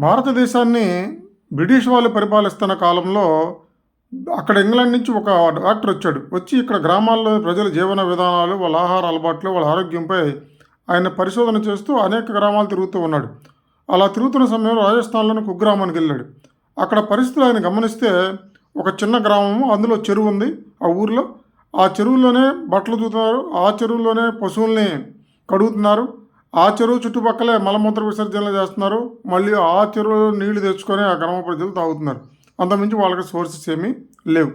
భారతదేశాన్ని బ్రిటిష్ వాళ్ళు పరిపాలిస్తున్న కాలంలో అక్కడ ఇంగ్లాండ్ నుంచి ఒక డాక్టర్ వచ్చాడు. వచ్చి ఇక్కడ గ్రామాల్లో ప్రజల జీవన విధానాలు వాళ్ళ ఆహార అలవాట్లు వాళ్ళ ఆరోగ్యంపై ఆయన పరిశోధన చేస్తూ అనేక గ్రామాలు తిరుగుతూ ఉన్నాడు. అలా తిరుగుతున్న సమయంలో రాజస్థాన్లోని కుగ్రామానికి వెళ్ళాడు. అక్కడ పరిస్థితులు ఆయన గమనిస్తే ఒక చిన్న గ్రామము అందులో చెరువు ఉంది ఆ ఊరిలో. ఆ చెరువులోనే బట్టలు చూతున్నారు ఆ చెరువులోనే పశువుల్ని కడుగుతున్నారు. ఆ చెరువు చుట్టుపక్కలే మలమూత్ర విసర్జనలు చేస్తున్నారు. మళ్ళీ ఆ చెరువులో నీళ్ళు తెచ్చుకొని ఆ గ్రామ ప్రజలు తాగుతున్నారు. అంతకుమించి వాళ్ళకి సోర్సెస్ ఏమీ లేవు.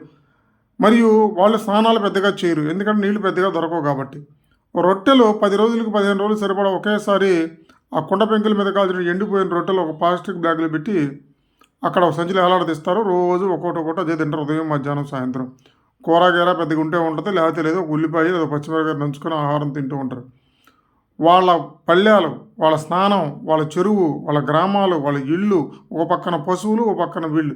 మరియు వాళ్ళు స్నానాలు పెద్దగా చేయరు. ఎందుకంటే నీళ్ళు పెద్దగా దొరకవు కాబట్టి. రొట్టెలు పది రోజులకు పదిహేను రోజులు సరిపడా ఒకేసారి ఆ కుండ పెంకుల మీద కాల్చిన ఎండిపోయిన రొట్టెలు ఒక ప్లాస్టిక్ బ్యాగులు పెట్టి అక్కడ ఒక సంచిలో వేలాడదీస్తారు రోజు ఒక్కొక్కటి ఒకటి అదే తింటారు. ఉదయం మధ్యాహ్నం సాయంత్రం. కూరగాయల పెద్దగా ఉంటే ఉంటుంది. లేకపోతే లేదు ఒక ఉల్లిపాయ లేదా పచ్చిమిరపకాయ నంచుకొని ఆహారం తింటూ ఉంటారు. వాళ్ళ పళ్ళాలు వాళ్ళ స్నానం వాళ్ళ చెరువు వాళ్ళ గ్రామాలు వాళ్ళ ఇళ్ళు ఒక పక్కన పశువులు ఒక పక్కన వీళ్ళు.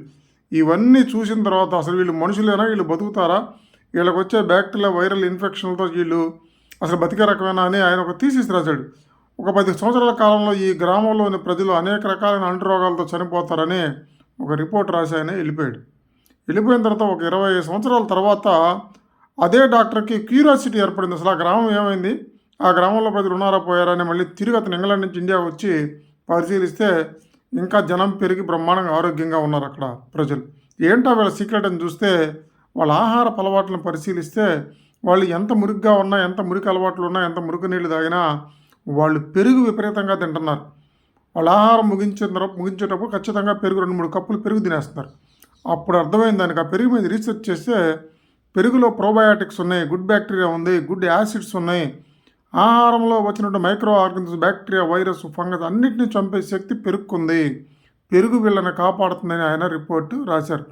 ఇవన్నీ చూసిన తర్వాత అసలు వీళ్ళు మనుషులేనా? వీళ్ళు బతుకుతారా? వీళ్ళకి వచ్చే బ్యాక్టీరియా వైరల్ ఇన్ఫెక్షన్లతో వీళ్ళు అసలు బతికే రకమేనా అని ఆయన ఒక తీసేసి రాశాడు. ఒక పది సంవత్సరాల కాలంలో ఈ గ్రామంలోని ప్రజలు అనేక రకాలైన అంటురోగాలతో చనిపోతారని ఒక రిపోర్ట్ రాసి ఆయన వెళ్ళిపోయాడు. వెళ్ళిపోయిన తర్వాత ఒక ఇరవై సంవత్సరాల తర్వాత అదే డాక్టర్కి క్యూరియాసిటీ ఏర్పడింది. అసలు ఆ గ్రామం ఏమైంది? ఆ గ్రామంలో ప్రజలు ఉన్నారా పోయారని మళ్ళీ తిరిగి అతను ఇంగ్లాండ్ నుంచి ఇండియా వచ్చి పరిశీలిస్తే ఇంకా జనం పెరిగి బ్రహ్మాండంగా ఆరోగ్యంగా ఉన్నారు అక్కడ ప్రజలు. ఏంటో వీళ్ళ సీక్రెట్ అని చూస్తే వాళ్ళ ఆహార అలవాట్లను పరిశీలిస్తే వాళ్ళు ఎంత మురికిగా ఉన్నా ఎంత మురికి అలవాట్లు ఉన్నా ఎంత మురికి నీళ్ళు తాగినా వాళ్ళు పెరుగు విపరీతంగా తింటున్నారు. వాళ్ళ ఆహారం ముగించిన తర్వాత ముగించేటప్పుడు ఖచ్చితంగా పెరుగు రెండు మూడు కప్పులు పెరుగు తినేస్తున్నారు. అప్పుడు అర్థమైంది దానికి. ఆ పెరుగు మీద రీసెర్చ్ చేస్తే పెరుగులో ప్రోబయాటిక్స్ ఉన్నాయి గుడ్ బ్యాక్టీరియా ఉంది గుడ్ యాసిడ్స్ ఉన్నాయి ఆహారంలో వచ్చినటువంటి micro organs bacteria virus fungus అన్నిటిని చంపే శక్తి పెరుగుకుంది పెరుగు వీళ్ళని కాపాడుతుందని ఆయన రిపోర్ట్ రాశారు.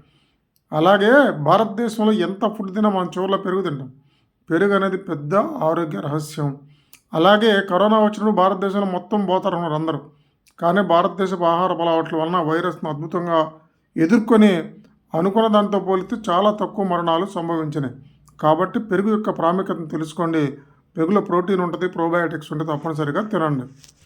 అలాగే భారతదేశంలో ఎంత ఫుడ్ తినా మనం చివరిలో పెరుగు తింటాం. పెరుగు అనేది పెద్ద ఆరోగ్య రహస్యం. అలాగే కరోనా వచ్చినప్పుడు భారతదేశంలో మొత్తం పోతారు ఉన్నారు అందరూ. కానీ భారతదేశపు ఆహార అలవాట్ల వలన వైరస్ను అద్భుతంగా ఎదుర్కొని అనుకున్న దాంతో పోలిస్తే చాలా తక్కువ మరణాలు సంభవించినాయి. కాబట్టి పెరుగు యొక్క ప్రాముఖ్యతను తెలుసుకోండి. పెరుగులో ప్రోటీన్ ఉంటుంది ప్రోబయాటిక్స్ ఉంటుంది తప్పనిసరిగా తినండి.